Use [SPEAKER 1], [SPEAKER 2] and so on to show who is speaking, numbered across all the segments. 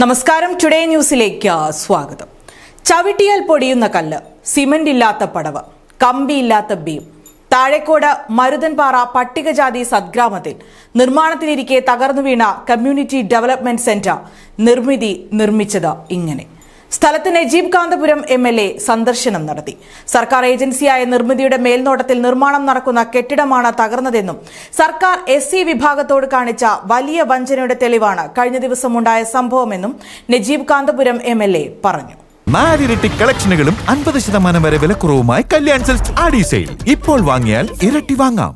[SPEAKER 1] നമസ്കാരം. ടുഡേ ന്യൂസിലേക്ക് സ്വാഗതം. ചവിട്ടിയാൽ പൊടിയുന്ന കല്ല് സിമന്റ് ഇല്ലാത്ത പടവ് കമ്പിയില്ലാത്ത ബീം. താഴേക്കോട് മരുതൻപാറ പട്ടികജാതി സദ്ഗ്രാമത്തിൽ നിർമ്മാണത്തിലിരിക്കെ തകർന്നു വീണ കമ്മ്യൂണിറ്റി ഡെവലപ്മെന്റ് സെന്റർ നിർമ്മിതി നിർമ്മിച്ചത് ഇങ്ങനെ. സ്ഥലത്ത് Najeeb Kanthapuram M L A സന്ദർശനം നടത്തി. സർക്കാർ ഏജൻസിയായ നിർമ്മിതിയുടെ മേൽനോട്ടത്തിൽ നിർമ്മാണം നടക്കുന്ന കെട്ടിടമാണ് തകർന്നതെന്നും സർക്കാർ എസ് സി വിഭാഗത്തോട് കാണിച്ച വലിയ വഞ്ചനയുടെ തെളിവാണ് കഴിഞ്ഞ ദിവസമുണ്ടായ സംഭവമെന്നും Najeeb Kanthapuram M L A പറഞ്ഞു.
[SPEAKER 2] നാലിരട്ടി കളക്ഷനുകളും അൻപത് ശതമാനം വരെ വിലക്കുറവുമായി കല്യാൺ സെൽസ് ആഡി സെയിൽ. ഇപ്പോൾ വാങ്ങിയാൽ ഇരട്ടി വാങ്ങാം.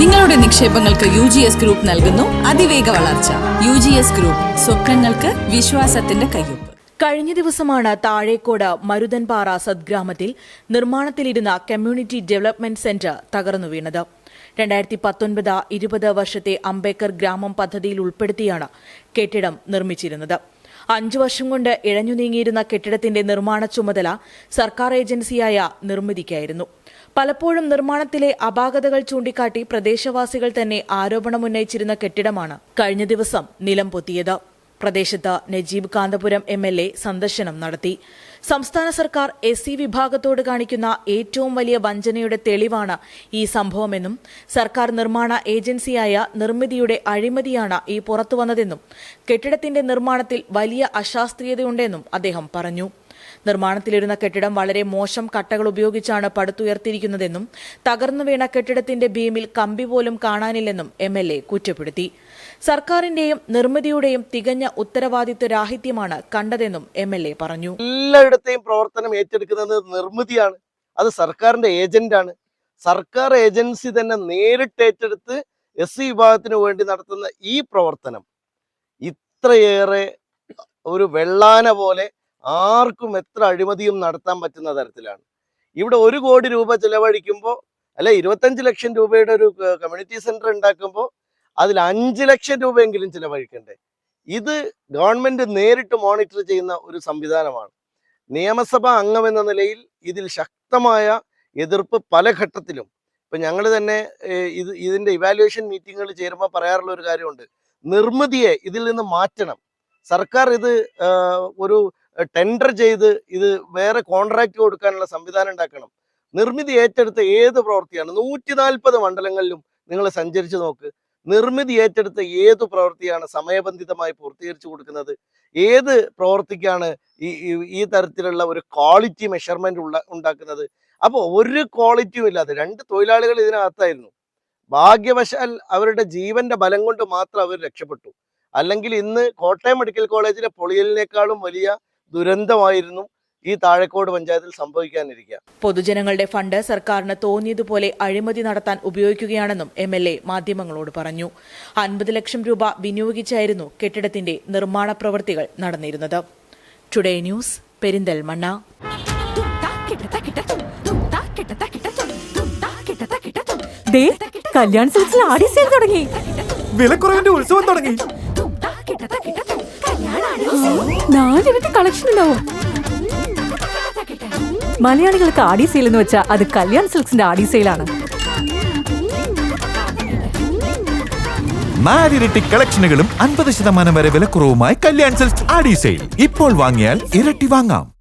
[SPEAKER 3] നിങ്ങളുടെ നിക്ഷേപങ്ങൾക്ക് യു ജി എസ് ഗ്രൂപ്പ് നൽകുന്നു അതിവേഗ വളർച്ച. യു ജി എസ് ഗ്രൂപ്പ് സ്വപ്നങ്ങൾക്ക് വിശ്വാസത്തിന്റെ കയ്യൊപ്പ്.
[SPEAKER 1] കഴിഞ്ഞ ദിവസമാണ് താഴേക്കോട് മരുതൻപാറ സദ്ഗ്രാമത്തിൽ നിർമ്മാണത്തിലിരുന്ന കമ്മ്യൂണിറ്റി ഡെവലപ്മെന്റ് സെന്റർ തകർന്നു വീണത്. രണ്ടായിരത്തി പത്തൊൻപത് ഇരുപത് വർഷത്തെ അംബേദ്കർ ഗ്രാമം പദ്ധതിയിൽ ഉൾപ്പെടുത്തിയാണ് കെട്ടിടം നിർമ്മിച്ചിരുന്നത്. അഞ്ചു വർഷം കൊണ്ട് ഇഴഞ്ഞു നീങ്ങിയിരുന്ന കെട്ടിടത്തിന്റെ നിർമ്മാണ ചുമതല സർക്കാർ ഏജൻസിയായ നിർമ്മിതിക്കായിരുന്നു. പലപ്പോഴും നിർമ്മാണത്തിലെ അപാകതകൾ ചൂണ്ടിക്കാട്ടി പ്രദേശവാസികൾ തന്നെ ആരോപണമുന്നയിച്ചിരുന്ന കെട്ടിടമാണ് കഴിഞ്ഞ ദിവസം നിലം പൊത്തിയത്. പ്രദേശത്ത് Najeeb Kanthapuram M L A സന്ദർശനം നടത്തി. സംസ്ഥാന സർക്കാർ എസ് സി വിഭാഗത്തോട് കാണിക്കുന്ന ഏറ്റവും വലിയ വഞ്ചനയുടെ തെളിവാണ് ഈ സംഭവമെന്നും സർക്കാർ നിർമ്മാണ ഏജൻസിയായ നിർമ്മിതിയുടെ അഴിമതിയാണ് ഈ പുറത്തുവന്നതെന്നും കെട്ടിടത്തിന്റെ നിർമ്മാണത്തിൽ വലിയ അശാസ്ത്രീയതയുണ്ടെന്നും അദ്ദേഹം പറഞ്ഞു. നിർമ്മാണത്തിലിരുന്ന കെട്ടിടം വളരെ മോശം കട്ടകൾ ഉപയോഗിച്ചാണ് പടുത്തുയർത്തിയിരിക്കുന്നതെന്നും തകർന്നു വീണ കെട്ടിടത്തിന്റെ ബീമിൽ കമ്പി പോലും കാണാനില്ലെന്നും എം എൽ എ കുറ്റപ്പെടുത്തി. സർക്കാരിന്റെയും നിർമ്മിതിയുടെയും തികഞ്ഞ ഉത്തരവാദിത്വ രാഹിത്യമാണ് കണ്ടതെന്നും എം എൽ എ പറഞ്ഞു.
[SPEAKER 4] എല്ലായിടത്തെയും പ്രവർത്തനം ഏറ്റെടുക്കുന്നത് നിർമ്മിതിയാണ്. അത് സർക്കാരിന്റെ ഏജന്റാണ്. സർക്കാർ ഏജൻസി തന്നെ നേരിട്ട് ഏറ്റെടുത്ത് എസ് സി വിഭാഗത്തിന് വേണ്ടി നടത്തുന്ന ഈ പ്രവർത്തനം ഇത്രയേറെ ഒരു വെള്ളാന പോലെ ആർക്കും എത്ര അഴിമതിയും നടത്താൻ പറ്റുന്ന തരത്തിലാണ്. ഇവിടെ ഒരു കോടി രൂപ ചെലവഴിക്കുമ്പോൾ അല്ലെ ഇരുപത്തഞ്ച് ലക്ഷം രൂപയുടെ ഒരു കമ്മ്യൂണിറ്റി സെന്റർ ഉണ്ടാക്കുമ്പോൾ അതിൽ അഞ്ച് ലക്ഷം രൂപയെങ്കിലും ചിലവഴിക്കണ്ടേ? ഇത് ഗവൺമെന്റ് നേരിട്ട് മോണിറ്റർ ചെയ്യുന്ന ഒരു സംവിധാനമാണ്. നിയമസഭാ അംഗമെന്ന നിലയിൽ ഇതിൽ ശക്തമായ എതിർപ്പ് പല ഘട്ടത്തിലും. ഇപ്പൊ ഞങ്ങൾ തന്നെ ഇത് ഇതിന്റെ ഇവാലുവേഷൻ മീറ്റിങ്ങുകൾ ചേരുമ്പോൾ പറയാറുള്ള ഒരു കാര്യമുണ്ട്. നിർമ്മിതിയെ ഇതിൽ നിന്ന് മാറ്റണം. സർക്കാർ ഇത് ഒരു ടെൻഡർ ചെയ്ത് ഇത് വേറെ കോൺട്രാക്ട് കൊടുക്കാനുള്ള സംവിധാനം ഉണ്ടാക്കണം. നിർമ്മിതി ഏറ്റെടുത്ത ഏത് പ്രവൃത്തിയാണ്? നൂറ്റി നാൽപ്പത് മണ്ഡലങ്ങളിലും നിങ്ങൾ സഞ്ചരിച്ചു നോക്ക്. നിർമ്മിതി ഏറ്റെടുത്ത ഏത് പ്രവൃത്തിയാണ് സമയബന്ധിതമായി പൂർത്തീകരിച്ചു കൊടുക്കുന്നത്? ഏത് പ്രവൃത്തിക്കാണ് ഈ ഈ- തരത്തിലുള്ള ഒരു ക്വാളിറ്റി മെഷർമെന്റ് ഉള്ള ഉണ്ടാക്കുന്നത്? അപ്പോൾ ഒരു ക്വാളിറ്റിയും ഇല്ലാതെ രണ്ട് തൊഴിലാളികൾ ഇതിനകത്തായിരുന്നു. ഭാഗ്യവശാൽ അവരുടെ ജീവന്റെ ബലം കൊണ്ട് മാത്രം അവർ രക്ഷപ്പെട്ടു. അല്ലെങ്കിൽ ഇന്ന് കോട്ടയം മെഡിക്കൽ കോളേജിലെ പൊളിയലിനേക്കാളും വലിയ ദുരന്തമായിരുന്നു ഈ താഴെക്കോട് പഞ്ചായത്തിൽ സംഭവിക്കാനിരിക്കുക
[SPEAKER 1] പൊതുജനങ്ങളുടെ ഫണ്ട് സർക്കാരിന് തോന്നിയതുപോലെ അഴിമതി നടത്താൻ ഉപയോഗിക്കുകയാണെന്നും എം എൽ എ മാധ്യമങ്ങളോട് പറഞ്ഞു. അൻപത് ലക്ഷം രൂപ വിനിയോഗിച്ചായിരുന്നു കെട്ടിടത്തിന്റെ നിർമ്മാണ പ്രവൃത്തികൾ നടന്നിരുന്നത്. Today news Perinthalmanna.
[SPEAKER 5] ദേ കല്യാൺ സിൽസിൽ ആടി സെയിൽ തുടങ്ങി.
[SPEAKER 2] വിലക്കുറവിന്റെ ഉത്സവം തുടങ്ങി.
[SPEAKER 5] നാലിരട്ടി കളക്ഷൻ ഉണ്ടാവും. മലയാളികൾക്ക് ആടി സെയിൽ എന്ന് വെച്ചാൽ അത് കല്യാൺ സിൽക്സിന്റെ ആടി സെയിലാണ്
[SPEAKER 2] നാലിരട്ടി കളക്ഷനുകളും അൻപത് ശതമാനം വരെ വിലക്കുറവുമായി കല്യാൺ സിൽക്സ് ആടി സെയിൽ ഇപ്പോൾ വാങ്ങിയാൽ ഇരട്ടി വാങ്ങാം.